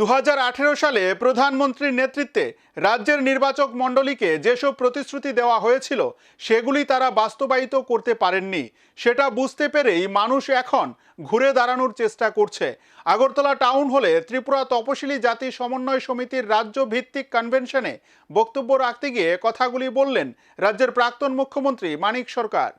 দু হাজার আঠেরো সালে প্রধানমন্ত্রীর নেতৃত্বে রাজ্যের নির্বাচক মণ্ডলীকে যেসব প্রতিশ্রুতি দেওয়া হয়েছিল, সেগুলি তারা বাস্তবায়িত করতে পারেননি। সেটা বুঝতে পেরেই মানুষ এখন ঘুরে দাঁড়ানোর চেষ্টা করছে। আগরতলা টাউন হলে ত্রিপুরা তপশিলি জাতি সমন্বয় সমিতির রাজ্য ভিত্তিক কনভেনশনে বক্তব্য রাখতে গিয়ে কথাগুলি বললেন রাজ্যের প্রাক্তন মুখ্যমন্ত্রী মানিক সরকার।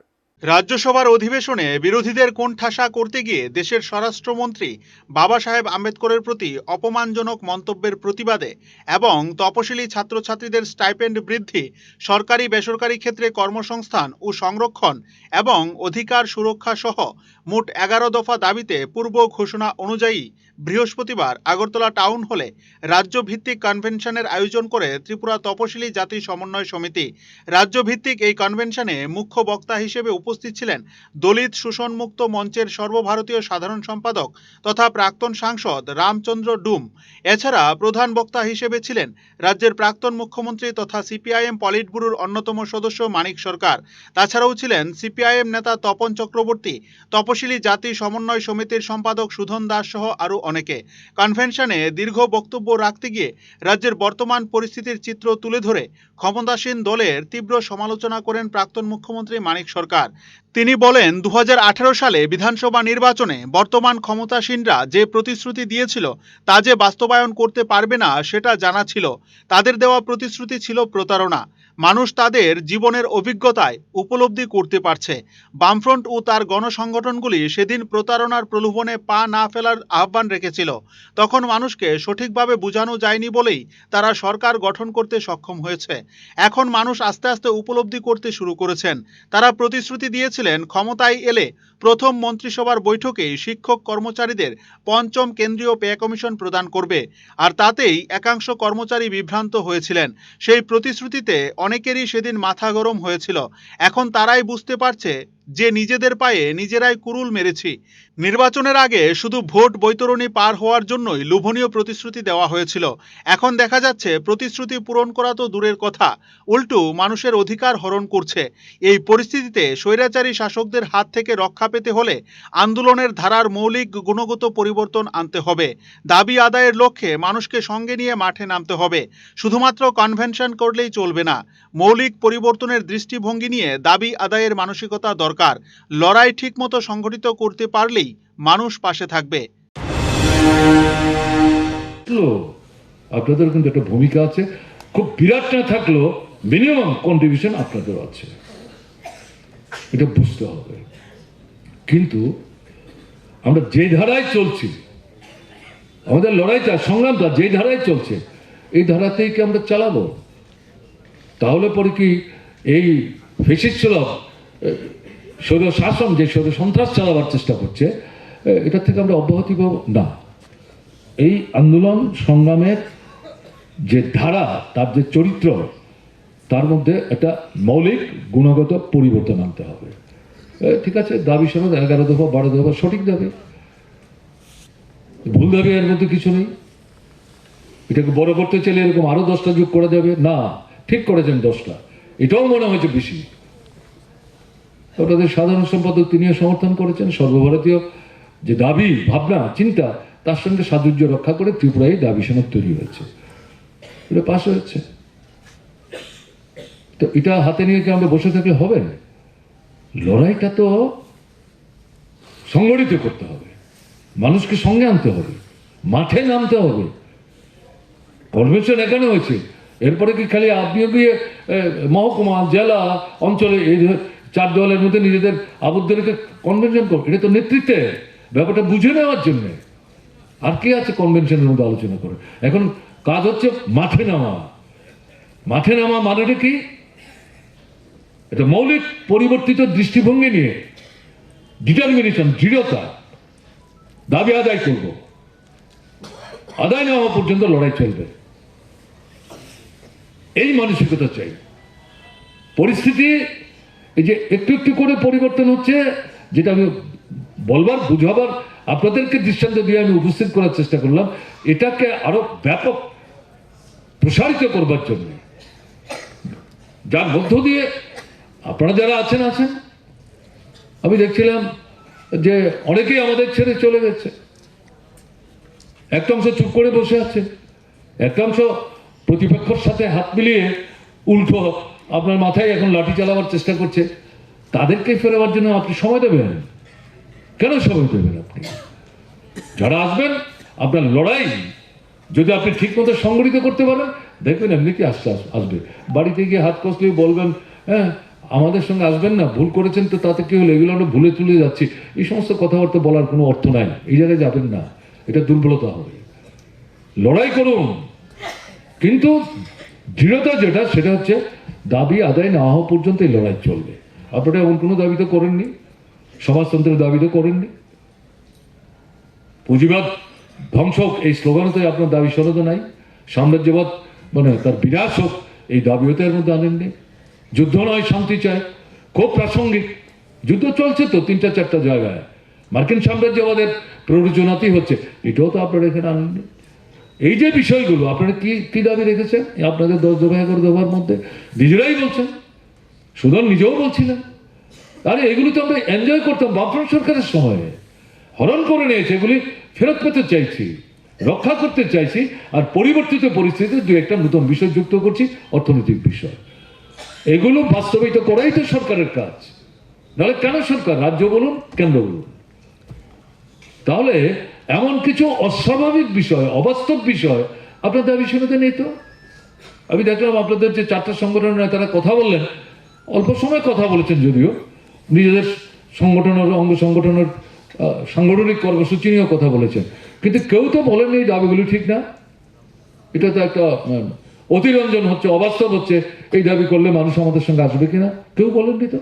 রাজ্যসভার অধিবেশনে বিরোধীদের কোণঠাসা করতে গিয়ে দেশের স্বরাষ্ট্রমন্ত্রী বাবা সাহেব আম্বেদকরের প্রতি অপমানজনক মন্তব্যের প্রতিবাদে এবং তপশিলি ছাত্রছাত্রীদের স্টাইপেন্ড বৃদ্ধি, সরকারি বেসরকারি ক্ষেত্রে কর্মসংস্থান ও সংরক্ষণ এবং অধিকার সুরক্ষা সহ মোট এগারো দফা দাবিতে পূর্ব ঘোষণা অনুযায়ী বৃহস্পতিবার আগরতলা টাউন হলে রাজ্যভিত্তিক কনভেনশনের আয়োজন করে ত্রিপুরা তপশিলি জাতি সমন্বয় সমিতি। রাজ্যভিত্তিক এই কনভেনশনে মুখ্য বক্তা হিসেবে উপস্থিত ছিলেন দলিত শোষণমুক্ত মঞ্চের সর্বভারতীয় সাধারণ সম্পাদক তথা প্রাক্তন সাংসদ রামচন্দ্র ডুম। এছাড়া প্রধান বক্তা হিসেবে ছিলেন রাজ্যের প্রাক্তন মুখ্যমন্ত্রী তথা সিপিআইএম পলিট ব্যুরোর অন্যতম সদস্য মানিক সরকার। তাছাড়াও ছিলেন সিপিআইএম নেতা তপন চক্রবর্তী, তপশিলি জাতি সমন্বয় সমিতির সম্পাদক সুধন দাস সহ আরও অনেকে। কনভেনশনে দীর্ঘ বক্তব্য রাখতে গিয়ে রাজ্যের বর্তমান পরিস্থিতির চিত্র তুলে ধরে ক্ষমতাসীন দলের তীব্র সমালোচনা করেন প্রাক্তন মুখ্যমন্ত্রী মানিক সরকার। তিনি বলেন দু সালে বিধানসভা নির্বাচনে বর্তমান ক্ষমতাসীনরা যে প্রতিশ্রুতি দিয়েছিল তা যে বাস্তবায়ন করতে পারবে না সেটা জানা ছিল। তাদের দেওয়া প্রতিশ্রুতি ছিল প্রতারণা। মানুষ তাদের জীবনের অভিজ্ঞতায় উপলব্ধি করতে পারছে। বামফ্রন্ট ও তার গণসংগঠনগুলি সেদিন প্রতারণার প্রলোভনে পা না ফেলার আহ্বান রেখেছিল। তখন মানুষকে সঠিকভাবে বোঝানো যায়নি বলেই তারা সরকার গঠন করতে সক্ষম হয়েছে। এখন মানুষ আস্তে আস্তে উপলব্ধি করতে শুরু করেছেন। তারা প্রতিশ্রুতি দিয়েছিলেন ক্ষমতায় এলে প্রথম মন্ত্রিসভার বৈঠকেই শিক্ষক কর্মচারীদের পঞ্চম কেন্দ্রীয় পে কমিশন প্রদান করবে। আর তাতেই একাংশ কর্মচারী বিভ্রান্ত হয়েছিলেন। সেই প্রতিশ্রুতিতে অনেকেরই সেদিন মাথা গরম হয়েছিল। এখন তারাই বুঝতে পারছে যে নিজেদের পায়ে নিজেরাই কুরুল মেরেছি। নির্বাচনের আগে শুধু ভোট বৈতরণী পার হওয়ার জন্যই লোভনীয় প্রতিশ্রুতি দেওয়া হয়েছিল। এখন দেখা যাচ্ছে প্রতিশ্রুতি পূরণ করা তো দূরের কথা। উল্টো মানুষের অধিকার হরণ করছে। এই পরিস্থিতিতে স্বৈরাচারী শাসকদের হাত থেকে রক্ষা পেতে হলে আন্দোলনের ধারার মৌলিক গুণগত পরিবর্তন আনতে হবে। দাবি আদায়ের লক্ষ্যে মানুষকে সঙ্গে নিয়ে মাঠে নামতে হবে। শুধুমাত্র কনভেনশন করলেই চলবে না। মৌলিক পরিবর্তনের দৃষ্টিভঙ্গি নিয়ে দাবি আদায়ের মানসিকতা দরকার। লড়াই ঠিকমতো সংগঠিত করতে পারলেই মানুষ পাশে থাকবে। আপনাদের কিন্তু একটা ভূমিকা আছে। খুব বিরাট না থাকলেও মিনিমাম কন্ট্রিবিউশন আপনাদের আছে। এটা বুঝতে হবে। কিন্তু আমরা যে ধারায় চলছি, আমাদের লড়াইটা, সংগ্রামটা যে ধারায় চলছে, এই ধারাতেই কি আমরা চালাবো? তাহলে পরে কি এই ফেসিস সৌর শাসন, যে সৌর সন্ত্রাস চালাবার চেষ্টা করছে এটা থেকে আমরা অব্যাহতি পাবো না। এই আন্দোলন, সংগ্রামের যে ধারা, তার যে চরিত্র, তার মধ্যে একটা মৌলিক গুণগত পরিবর্তন আনতে হবে। ঠিক আছে, দাবি সনদ এগারো দফা, বারো দফা সঠিক দাবি। ভুল দাবি এর মধ্যে কিছু নেই। এটাকে বড় করতে চাইলে এরকম আরও দশটা যোগ করা যাবে? না, ঠিক করেছেন দশটা। এটাও মনে হয়েছে বেশি। ওটাদের সাধারণ সম্পাদক তিনিও সমর্থন করেছেন। সর্বভারতীয় যে দাবি, ভাবনা, চিন্তা, তার সঙ্গে সাদুর্য রক্ষা করে ত্রিপুরায় দাবি সনদ তৈরি হয়েছে। এটা পাশ হয়েছে। তো এটা হাতে নিয়ে কি আমরা বসে থাকলে হবে? লড়াইটা তো সংগঠিত করতে হবে। মানুষকে সঙ্গে আনতে হবে। মাঠে নামতে হবে। কনভেনশন এখানে হয়েছে। এরপরে কি খালি আপনিও গিয়ে মহকুমা, জেলা, অঞ্চলে এই চার দলের মধ্যে নিজেদের আবদ্ধ রেখে কনভেনশন করবে এটা তো নেতৃত্বে। ব্যাপারটা বুঝে নেওয়ার জন্য। আর কে আছে কনভেনশনের মধ্যে আলোচনা করে? এখন কাজ হচ্ছে মাঠে নামা। মাঠে নামা মানেটা কি? এটা মৌলিক পরিবর্তিত দৃষ্টিভঙ্গি নিয়ে। ডিটারমিনেশন দৃঢ়তা। দাবি আদায় করব। আদায় না হওয়া পর্যন্ত লড়াই চলবে। এই মানসিকতা চাই। পরিস্থিতি এই যে একটু একটু করে পরিবর্তন হচ্ছে, যেটা আমি বলবার, বুঝাবার, আপনাদেরকে দৃষ্টান্ত দিয়ে আমি উপস্থিত করার চেষ্টা করলাম, এটাকে আরও ব্যাপক প্রসারিত করবার জন্য। যার মধ্য দিয়ে আপনারা যারা আছেন আছেন। আমি দেখছিলাম যে অনেকেই আমাদের ছেড়ে চলে গেছে। একটা চুপ করে বসে আছে, একটা অংশ প্রতিপক্ষের সাথে হাত মিলিয়ে উল্টো আপনার মাথায় এখন লাঠি চালাবার চেষ্টা করছে তাদেরকে ফেরাবার জন্য আপনি সময় দেবেন? কেন সময় দেবেন আপনি? যারা আসবেন, আপনার লড়াই, যদি আপনি ঠিক মতো সংগঠিত করতে পারেন, দেখবেন এমনিতে আসতে আস- আসবে। বাড়িতে গিয়ে হাত কষলে বলবেন হ্যাঁ আমাদের সঙ্গে আসবেন না, ভুল করেছেন তো তাতে কি হলো? এগুলো আমরা ভুলে তুলে যাচ্ছি। এই সমস্ত কথাবার্তা বলার কোনো অর্থ নাই। এই জায়গায় যাবেন না। এটা দুর্বলতা হবে। লড়াই করুন। কিন্তু দৃঢ়তা যেটা, সেটা হচ্ছে দাবি আদায় না হওয়া পর্যন্ত এই লড়াই চলবে। আপনারা এমন কোনো দাবি তো করেননি? সমাজতন্ত্রের দাবি তো করেননি? পুঁজিবাদ ধ্বংস হোক, এই স্লোগানে তো আপনার দাবি সনদ নাই। সাম্রাজ্যবাদ মানে তার বিনাশ হোক, এই দাবিও তো এর মধ্যে আনেননি। যুদ্ধ নয়, শান্তি চায় খুব প্রাসঙ্গিক। যুদ্ধ চলছে তো তিনটা, চারটা জায়গায়। মার্কিন সাম্রাজ্যবাদের প্ররোচনাতেই হচ্ছে। এটাও তো আপনারা এখানে আনেননি। এই যে বিষয়গুলো, আপনারা কি কি দাবি রেখেছেন? আপনাদের দশ দফা এগারো দফার মধ্যে? নিজেরাই বলছেন। সুদন নিজেও বলছিলেন। আরে, এগুলো তো আমরা এনজয় করতাম বামফ্রন্ট সরকারের সময়ে। হরণ করে নিয়েছে, এগুলি ফেরত পেতে চাইছি, রক্ষা করতে চাইছি, আর পরিবর্তিত পরিস্থিতিতে দু একটা নতুন বিষয় যুক্ত করছি, অর্থনৈতিক বিষয়। এগুলো বাস্তবায়িত করাই তো সরকারের কাজ। নাহলে কেন সরকার? রাজ্য বলুন, কেন্দ্র বলুন। তাহলে এমন কিছু অস্বাভাবিক বিষয়, অবাস্তব বিষয় আপনার দাবি শুনতে নেই তো। আমি দেখলাম আপনাদের যে চারটা সংগঠনের নেতারা কথা বললেন, অল্প সময় কথা বলেছেন যদিও। নিজেদের সংগঠনের অঙ্গ সংগঠনের সাংগঠনিক কর্মসূচি নিয়েও কথা বলেছেন। কিন্তু কেউ তো বলেননি এই দাবিগুলি ঠিক না। এটা তো একটা অতিরঞ্জন হচ্ছে, অবাস্তব হচ্ছে, এই দাবি করলে মানুষ আমাদের সঙ্গে আসবে কিনা? কেউ বলেননি তো?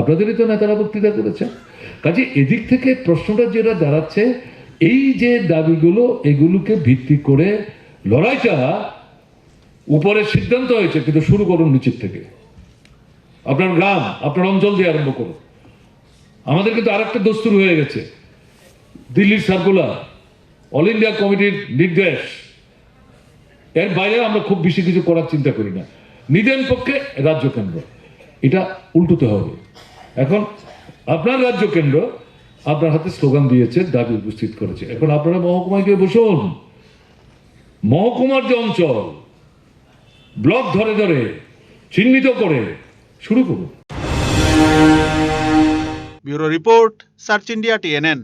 আপনাদেরই তো নেতারা বক্তৃতা করেছে কাজে এদিক থেকে প্রশ্নটা যেটা দাঁড়াচ্ছে এই যে দাবিগুলো, এগুলোকে ভিত্তি করে লড়াইটা উপরে সিদ্ধান্ত হয়েছে, কিন্তু শুরু করুন নিচের থেকে। আপনার গ্রাম, আপনার অঞ্চল দিয়ে আরম্ভ করুন। আমাদের কিন্তু আরেকটা দস্তুর হয়ে গেছে। দিল্লির সার্কুলার, অল ইন্ডিয়া কমিটির নির্দেশ। এর বাইরে আমরা খুব বেশি কিছু করার চিন্তা করি না। নিদেন পক্ষে রাজ্য কেন্দ্র। এটা উল্টোতে হবে। এখন আপনার রাজ্য কেন্দ্র আপনার হাতে স্লোগান দিয়েছে দাবি উপস্থিত করেছে। এখন আপনারা মহকুমায় গিয়ে বসুন। মহকুমার যে অঞ্চল, ব্লক ধরে ধরে, চিহ্নিত করে, শুরু করুন। Bureau report, search India TNN.